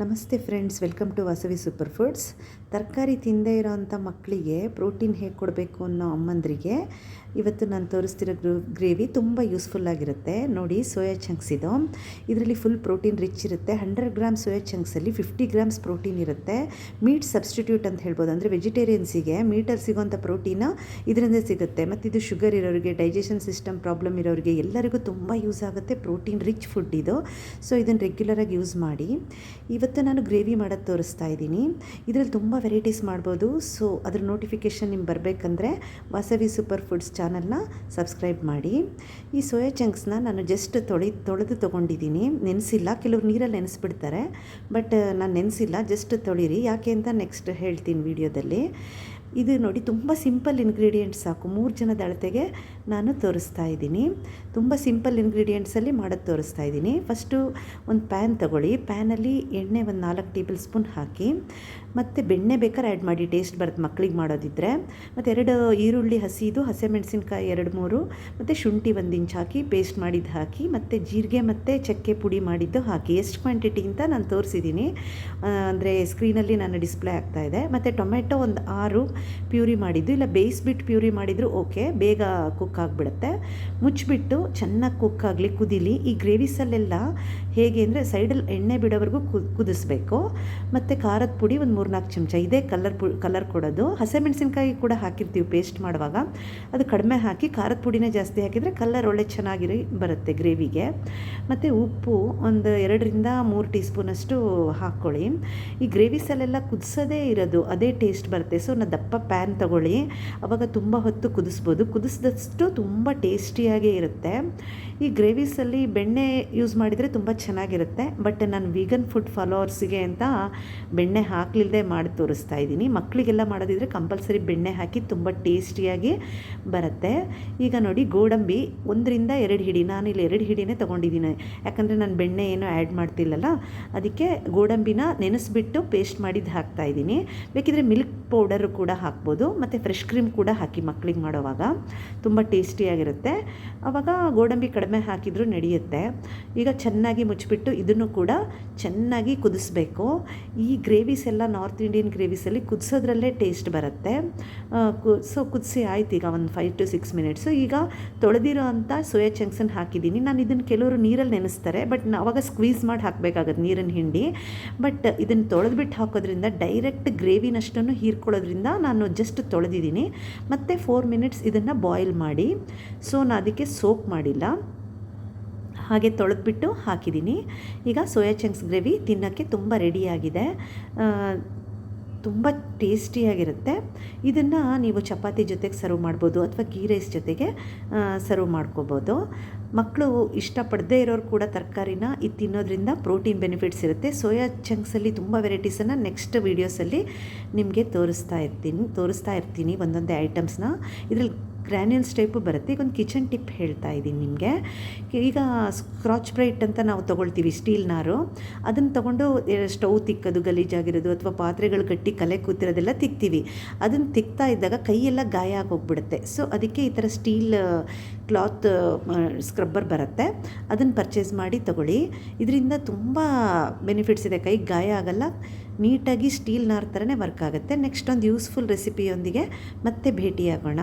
ನಮಸ್ತೆ friends, welcome to Vasavi super foods. ತರಕಾರಿ ತಿಂದೇ ಇರೋವಂಥ ಮಕ್ಕಳಿಗೆ ಪ್ರೋಟೀನ್ ಹೇಗೆ ಕೊಡಬೇಕು ಅನ್ನೋ ಅಮ್ಮಂದರಿಗೆ ಇವತ್ತು ನಾನು ತೋರಿಸ್ತಿರೋ ಗ್ರೂ, ಗ್ರೇವಿ ತುಂಬ ಯೂಸ್ಫುಲ್ ಆಗಿರುತ್ತೆ. ನೋಡಿ, ಸೋಯಾ ಚಂಕ್ಸ್ ಇದು. ಇದರಲ್ಲಿ ಫುಲ್ ಪ್ರೋಟೀನ್ ರಿಚ್ ಇರುತ್ತೆ. ಹಂಡ್ರೆಡ್ ಗ್ರಾಮ್ ಸೋಯಾ ಚಂಕ್ಸಲ್ಲಿ ಫಿಫ್ಟಿ ಗ್ರಾಮ್ಸ್ ಪ್ರೋಟೀನ್ ಇರುತ್ತೆ. ಮೀಟ್ ಸಬ್ಸ್ಟಿಟ್ಯೂಟ್ ಅಂತ ಹೇಳ್ಬೋದು. ಅಂದರೆ ವೆಜಿಟೇರಿಯನ್ಸಿಗೆ ಮೀಟಲ್ಲಿ ಸಿಗೋಂಥ ಪ್ರೋಟೀನ ಇದರಿಂದ ಸಿಗುತ್ತೆ. ಮತ್ತು ಇದು ಶುಗರ್ ಇರೋರಿಗೆ, ಡೈಜೆಷನ್ ಸಿಸ್ಟಮ್ ಪ್ರಾಬ್ಲಮ್ ಇರೋರಿಗೆ ಎಲ್ಲರಿಗೂ ತುಂಬ ಯೂಸ್ ಆಗುತ್ತೆ. ಪ್ರೋಟೀನ್ ರಿಚ್ ಫುಡ್ ಇದು. ಸೊ, ಇದನ್ನು ರೆಗ್ಯುಲರಾಗಿ ಯೂಸ್ ಮಾಡಿ. ಇವತ್ತು ನಾನು ಗ್ರೇವಿ ಮಾಡೋದು ತೋರಿಸ್ತಾ ಇದ್ದೀನಿ. ಇದರಲ್ಲಿ ತುಂಬ ವೆರೈಟೀಸ್ ಮಾಡ್ಬೋದು. ಸೊ, ಅದ್ರ ನೋಟಿಫಿಕೇಷನ್ ನಿಮ್ಗೆ ಬರಬೇಕಂದ್ರೆ, ವಾಸವಿ ಸೂಪರ್ ಫುಡ್ಸ್ ಚಾನಲ್ನ ಸಬ್ಸ್ಕ್ರೈಬ್ ಮಾಡಿ. ಈ ಸೋಯಾ ಚಂಕ್ಸ್ನ ನಾನು ಜಸ್ಟ್ ತೊಳಿ, ತೊಳೆದು ತೊಗೊಂಡಿದ್ದೀನಿ. ನೆನೆಸಿಲ್ಲ, ಕೆಲವ್ರು ನೀರಲ್ಲಿ ನೆನೆಸ್ಬಿಡ್ತಾರೆ. ಬಟ್, ನಾನು ನೆನೆಸಿಲ್ಲ, ಜಸ್ಟ್ ತೊಳಿರಿ. ಯಾಕೆ ಅಂತ ನೆಕ್ಸ್ಟ್ ಹೇಳ್ತೀನಿ ವಿಡಿಯೋದಲ್ಲಿ. ಇದು ನೋಡಿ ತುಂಬ ಸಿಂಪಲ್ ಇಂಗ್ರೀಡಿಯೆಂಟ್ಸ್ ಸಾಕು. ಮೂರು ಜನದ ಅಳತೆಗೆ ನಾನು ತೋರಿಸ್ತಾ ಇದ್ದೀನಿ. ತುಂಬ ಸಿಂಪಲ್ ಇಂಗ್ರೀಡಿಯೆಂಟ್ಸಲ್ಲಿ ಮಾಡೋದು ತೋರಿಸ್ತಾ ಇದ್ದೀನಿ. ಫಸ್ಟು ಒಂದು ಪ್ಯಾನ್ ತಗೊಳ್ಳಿ. ಪ್ಯಾನಲ್ಲಿ ಎಣ್ಣೆ ಒಂದು ನಾಲ್ಕು ಟೇಬಲ್ ಸ್ಪೂನ್ ಹಾಕಿ, ಮತ್ತು ಬೆಣ್ಣೆ ಬೇಕಾದ್ರೆ ಆ್ಯಡ್ ಮಾಡಿ. ಟೇಸ್ಟ್ ಬರುತ್ತೆ ಮಕ್ಕಳಿಗೆ ಮಾಡೋದಿದ್ದರೆ ಮತ್ತು ಎರಡು ಈರುಳ್ಳಿ ಹಸಿದು, ಹಸಿಮೆಣಸಿನ್ಕಾಯಿ ಎರಡು ಮೂರು, ಮತ್ತು ಶುಂಠಿ ಒಂದು ಇಂಚು ಹಾಕಿ ಪೇಸ್ಟ್ ಮಾಡಿದ್ದು ಹಾಕಿ, ಮತ್ತು ಜೀರಿಗೆ ಮತ್ತು ಚಕ್ಕೆ ಪುಡಿ ಮಾಡಿದ್ದು ಹಾಕಿ. ಎಷ್ಟು ಕ್ವಾಂಟಿಟಿ ಅಂತ ನಾನು ತೋರಿಸಿದ್ದೀನಿ. ಅಂದರೆ ಸ್ಕ್ರೀನಲ್ಲಿ ನಾನು ಡಿಸ್ಪ್ಲೇ ಆಗ್ತಾಯಿದೆ ಮತ್ತು ಟೊಮೆಟೊ ಒಂದು ಆರು ಪ್ಯೂರಿ ಮಾಡಿದ್ದು, ಇಲ್ಲ ಬೇಯಿಸ್ಬಿಟ್ಟು ಪ್ಯೂರಿ ಮಾಡಿದರೂ ಓಕೆ, ಬೇಗ ಕುಕ್ ಆಗಿಬಿಡುತ್ತೆ. ಮುಚ್ಚಿಬಿಟ್ಟು ಚೆನ್ನಾಗಿ ಕುಕ್ ಆಗಲಿ, ಕುದೀಲಿ, ಈ ಗ್ರೇವಿಸಲ್ಲೆಲ್ಲ ಹೇಗೆ ಅಂದರೆ ಸೈಡಲ್ಲಿ ಎಣ್ಣೆ ಬಿಡೋವರೆಗೂ ಕುದಿಸ್ಬೇಕು. ಮತ್ತು ಖಾರದ ಪುಡಿ ಒಂದು ಮೂರ್ನಾಲ್ಕು ಚಮಚ, ಇದೇ ಕಲರ್ ಪು ಕಲರ್ ಕೊಡೋದು. ಹಸಿಮೆಣಸಿನ್ಕಾಯಿ ಕೂಡ ಹಾಕಿರ್ತೀವಿ ಪೇಸ್ಟ್ ಮಾಡುವಾಗ. ಅದು ಕಡಿಮೆ ಹಾಕಿ, ಖಾರದ ಪುಡಿನೇ ಜಾಸ್ತಿ ಹಾಕಿದರೆ ಕಲರ್ ಒಳ್ಳೆ ಚೆನ್ನಾಗಿರಿ ಬರುತ್ತೆ ಗ್ರೇವಿಗೆ ಮತ್ತು ಉಪ್ಪು ಒಂದು ಎರಡರಿಂದ ಮೂರು ಟೀ ಸ್ಪೂನಷ್ಟು ಹಾಕ್ಕೊಳ್ಳಿ. ಈ ಗ್ರೇವಿಸಲ್ಲೆಲ್ಲ ಕುದಿಸೋದೇ ಇರೋದು, ಅದೇ ಟೇಸ್ಟ್ ಬರುತ್ತೆ. ಸೊ ನಾನು ದಪ್ಪ ಪ್ಯಾನ್ ತಗೊಳ್ಳಿ. ಅವಾಗ ತುಂಬ ಹೊತ್ತು ಕುದಿಸ್ಬೋದು. ಕುದಿಸಿದಷ್ಟು ತುಂಬ ಟೇಸ್ಟಿಯಾಗೇ ಇರುತ್ತೆ. ಈ ಗ್ರೇವೀಸಲ್ಲಿ ಬೆಣ್ಣೆ ಯೂಸ್ ಮಾಡಿದರೆ ತುಂಬ ಚೆನ್ನಾಗಿರುತ್ತೆ. ಬಟ್ ನಾನು ವೀಗನ್ ಫುಡ್ ಫಾಲೋವರ್ಸಿಗೆ ಅಂತ ಬೆಣ್ಣೆ ಹಾಕಲಿಲ್ಲದೆ ಮಾಡಿ ತೋರಿಸ್ತಾ ಇದ್ದೀನಿ. ಮಕ್ಕಳಿಗೆಲ್ಲ ಮಾಡೋದಿದ್ರೆ ಕಂಪಲ್ಸರಿ ಬೆಣ್ಣೆ ಹಾಕಿ ತುಂಬ ಟೇಸ್ಟಿಯಾಗಿ ಬರುತ್ತೆ. ಈಗ ನೋಡಿ ಗೋಡಂಬಿ ಒಂದರಿಂದ ಎರಡು ಹಿಡಿ. ನಾನು ಇಲ್ಲಿ ಎರಡು ಹಿಡಿನೇ ತೊಗೊಂಡಿದ್ದೀನಿ. ಯಾಕಂದರೆ ನಾನು ಬೆಣ್ಣೆ ಏನು ಆ್ಯಡ್ ಮಾಡ್ತಿಲ್ಲಲ್ಲ. ಅದಕ್ಕೆ ಗೋಡಂಬಿನ ನೆನೆಸ್ಬಿಟ್ಟು ಪೇಸ್ಟ್ ಮಾಡಿದ್ದು ಹಾಕ್ತಾ ಇದ್ದೀನಿ. ಬೇಕಿದ್ರೆ ಮಿಲ್ಕ್ ಪೌಡರು ಕೂಡ ಹಾಕ್ಬೋದು. ಮತ್ತು ಫ್ರೆಶ್ ಕ್ರೀಮ್ ಕೂಡ ಹಾಕಿ ಮಕ್ಕಳಿಗೆ ಮಾಡೋವಾಗ ತುಂಬ ಟೇಸ್ಟಿಯಾಗಿರುತ್ತೆ. ಆವಾಗ ಗೋಡಂಬಿ ಕಡಿಮೆ ಹಾಕಿದರೂ ನಡೆಯುತ್ತೆ. ಈಗ ಚೆನ್ನಾಗಿ ಮುಚ್ಚಿಬಿಟ್ಟು ಇದನ್ನು ಕೂಡ ಚೆನ್ನಾಗಿ ಕುದಿಸ್ಬೇಕು. ಈ ಗ್ರೇವೀಸ್ ಎಲ್ಲ ನಾರ್ತ್ ಇಂಡಿಯನ್ ಗ್ರೇವೀಸಲ್ಲಿ ಕುದಿಸೋದ್ರಲ್ಲೇ ಟೇಸ್ಟ್ ಬರುತ್ತೆ. ಸೊ ಕುದಿಸಿ ಆಯ್ತು ಈಗ ಒಂದು ಫೈವ್ ಟು ಸಿಕ್ಸ್ ಮಿನಿಟ್ಸು ಈಗ ತೊಳೆದಿರೋ ಅಂಥ ಸೋಯಾ ಚಂಕ್ಸನ್ನು ಹಾಕಿದ್ದೀನಿ. ನಾನು ಇದನ್ನು ಕೆಲವರು ನೀರಲ್ಲಿ ನೆನೆಸ್ತಾರೆ, ಬಟ್ ಅವಾಗ ಸ್ಕ್ವೀಸ್ ಮಾಡಿ ಹಾಕಬೇಕಾಗತ್ತೆ ನೀರನ್ನು ಹಿಂಡಿ. ಬಟ್ ಇದನ್ನು ತೊಳೆದ್ಬಿಟ್ಟು ಹಾಕೋದ್ರಿಂದ ಡೈರೆಕ್ಟ್ ಗ್ರೇವಿನಷ್ಟನ್ನು ಹೀರ್ಕೊಳ್ಳೋದ್ರಿಂದ ನಾನು ಜಸ್ಟ್ ತೊಳೆದಿದ್ದೀನಿ. ಮತ್ತು ಫೋರ್ ಮಿನಿಟ್ಸ್ ಇದನ್ನು ಬಾಯ್ಲ್ ಮಾಡಿ. ಸೊ ನಾನು ಅದಕ್ಕೆ ಸೋಪ್ ಮಾಡಿಲ್ಲ. ಹಾಗೆ ತೊಳೆದ್ಬಿಟ್ಟು ಹಾಕಿದ್ದೀನಿ. ಈಗ ಸೋಯಾ ಚಂಕ್ಸ್ ಗ್ರೇವಿ ತಿನ್ನೋಕ್ಕೆ ತುಂಬ ರೆಡಿಯಾಗಿದೆ ತುಂಬ ಟೇಸ್ಟಿಯಾಗಿರುತ್ತೆ. ಇದನ್ನು ನೀವು ಚಪಾತಿ ಜೊತೆಗೆ ಸರ್ವ್ ಮಾಡ್ಬೋದು ಅಥವಾ ಗೀ ರೈಸ್ ಜೊತೆಗೆ ಸರ್ವ್ ಮಾಡ್ಕೋಬೋದು. ಮಕ್ಕಳು ಇಷ್ಟಪಡದೇ ಇರೋರು ಕೂಡ ತರಕಾರಿನ ಇದು ತಿನ್ನೋದ್ರಿಂದ ಪ್ರೋಟೀನ್ ಬೆನಿಫಿಟ್ಸ್ ಇರುತ್ತೆ. ಸೋಯಾ ಚಂಕ್ಸಲ್ಲಿ ತುಂಬ ವೆರೈಟೀಸನ್ನು ನೆಕ್ಸ್ಟ್ ವೀಡಿಯೋಸಲ್ಲಿ ನಿಮಗೆ ತೋರಿಸ್ತಾ ಇರ್ತೀನಿ ತೋರಿಸ್ತಾ ಇರ್ತೀನಿ ಒಂದೊಂದೇ ಐಟಮ್ಸ್ನ ಇದರಲ್ಲಿ ಗ್ರ್ಯಾನ್ಯೂಲ್ಸ್ ಟೈಪು ಬರುತ್ತೆ. ಈಗ ಒಂದು ಕಿಚನ್ ಟಿಪ್ ಹೇಳ್ತಾ ಇದ್ದೀನಿ ನಿಮಗೆ. ಈಗ ಸ್ಕ್ರಾಚ್ ಬ್ರೈಟ್ ಅಂತ ನಾವು ತೊಗೊಳ್ತೀವಿ ಸ್ಟೀಲ್ ನಾರು. ಅದನ್ನು ತೊಗೊಂಡು ಸ್ಟೌವ್ ತಿಕ್ಕೋದು ಗಲೀಜಾಗಿರೋದು ಅಥವಾ ಪಾತ್ರೆಗಳು ಕಟ್ಟಿ ಕಲೆ ಕೂತಿರೋದೆಲ್ಲ ತಿಕ್ತೀವಿ. ಅದನ್ನು ತಿಕ್ತಾ ಇದ್ದಾಗ ಕೈಯೆಲ್ಲ ಗಾಯ ಆಗೋಗ್ಬಿಡುತ್ತೆ. ಸೊ, ಅದಕ್ಕೆ ಈ ಥರ ಸ್ಟೀಲ್, ಕ್ಲಾತ್ ಸ್ಕ್ರಬ್ಬರ್ ಬರುತ್ತೆ. ಅದನ್ನು ಪರ್ಚೇಸ್ ಮಾಡಿ ತಗೊಳ್ಳಿ. ಇದರಿಂದ ತುಂಬ ಬೆನಿಫಿಟ್ಸ್ ಇದೆ. ಕೈಗೆ ಗಾಯ ಆಗಲ್ಲ. ನೀಟಾಗಿ ಸ್ಟೀಲ್ ನಾರ್ ಥರನೇ ವರ್ಕ್ ಆಗುತ್ತೆ. ನೆಕ್ಸ್ಟ್ ಒಂದು ಯೂಸ್ಫುಲ್ ರೆಸಿಪಿಯೊಂದಿಗೆ ಮತ್ತೆ ಭೇಟಿಯಾಗೋಣ.